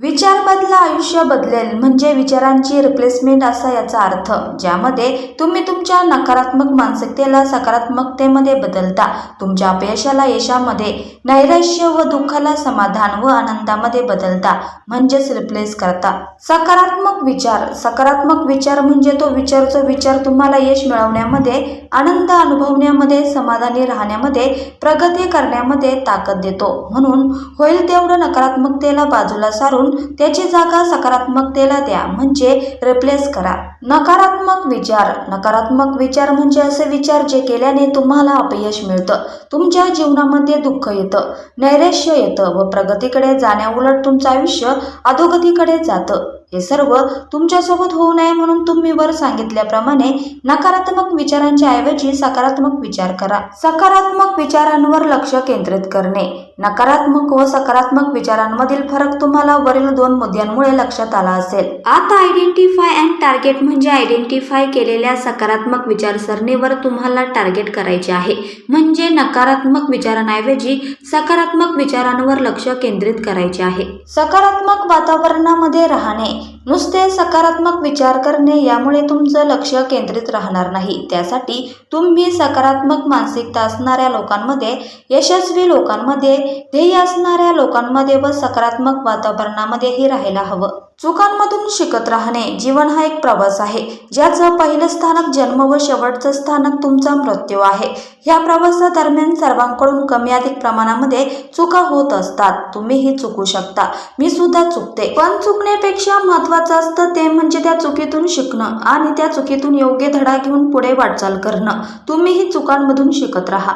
विचार बदला आयुष्य बदलेल म्हणजे विचारांची रिप्लेसमेंट असा याचा अर्थ ज्यामध्ये तुम्ही तुमच्या नकारात्मक मानसिकतेला सकारात्मकतेमध्ये बदलता. तुमच्या अपयशाला यशामध्ये नैराश्य व दुःखाला समाधान व आनंदामध्ये बदलता म्हणजेच रिप्लेस करता. सकारात्मक विचार सकारात्मक विचार म्हणजे तो विचार जो विचार तुम्हाला यश मिळवण्यामध्ये आनंद अनुभवण्यामध्ये समाधानी राहण्यामध्ये प्रगती करण्यामध्ये ताकद देतो. म्हणून होईल तेवढं नकारात्मकतेला बाजूला सारून त्याची जागा सकारात्मकतेला द्या म्हणजे रिप्लेस करा. नकारात्मक विचार नकारात्मक विचार म्हणजे असे विचार जे केल्याने तुम्हाला अपयश मिळतं. तुमच्या जीवनामध्ये दुःख येतं नैराश्य येतं व प्रगतीकडे जाण्याउलट तुमचं आयुष्य अधोगतीकडे जातं. हे सर्व तुमच्यासोबत होऊ नये म्हणून तुम्ही वर सांगितल्याप्रमाणे नकारात्मक विचारांच्या ऐवजी सकारात्मक विचार करा. सकारात्मक विचारांवर लक्ष केंद्रित करणे. नकारात्मक व सकारात्मक विचारांमधील फरक तुम्हाला वरील दोन मुद्द्यांमुळे लक्षात आला असेल. आता आयडेंटिफाय अँड टार्गेट म्हणजे आयडेंटिफाय केलेल्या सकारात्मक विचारसरणीवर तुम्हाला टार्गेट करायचे आहे. म्हणजे नकारात्मक विचारांऐवजी सकारात्मक विचारांवर लक्ष केंद्रित करायचे आहे. सकारात्मक वातावरणामध्ये राहणे. नुसते सकारात्मक विचार करणे यामुळे तुमचं लक्ष केंद्रित राहणार नाही. त्यासाठी तुम्ही सकारात्मक मानसिकता असणाऱ्या लोकांमध्ये यशस्वी लोकांमध्ये ध्येय असणाऱ्या लोकांमध्ये व सकारात्मक वातावरणामध्येही राहायला हवं. चुकांमधून शिकत राहणे जीवन हा एक प्रवास आहे. ज्याचं पहिलं स्थानक जन्म व शेवटचं स्थानक तुमचा मृत्यू आहे. ह्या प्रवासादरम्यान सर्वांकडून कमी अधिक प्रमाणामध्ये चुका होत असतात. तुम्हीही चुकू शकता. मी सुद्धा चुकते. पण चुकण्यापेक्षा महत्वाचं असतं ते म्हणजे त्या चुकीतून शिकणं आणि त्या चुकीतून योग्य धडा घेऊन पुढे वाटचाल करणं. तुम्हीही चुकांमधून शिकत राहा.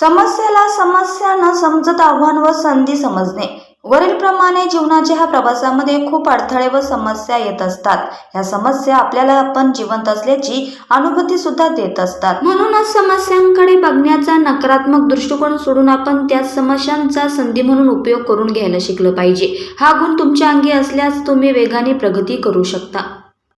समस्येला समस्या न समजत आव्हान व संधी समजणे. वरील प्रमाणे जीवनाच्या ह्या प्रवासामध्ये खूप अडथळे व समस्या येत असतात. ह्या समस्या आपल्याला आपण जिवंत असल्याची अनुभूती सुद्धा देत असतात. म्हणूनच समस्यांकडे बघण्याचा नकारात्मक दृष्टिकोन सोडून आपण त्या समस्यांचा संधी म्हणून उपयोग करून घ्यायला शिकलं पाहिजे. हा गुण तुमच्या अंगी असल्यास तुम्ही वेगाने प्रगती करू शकता.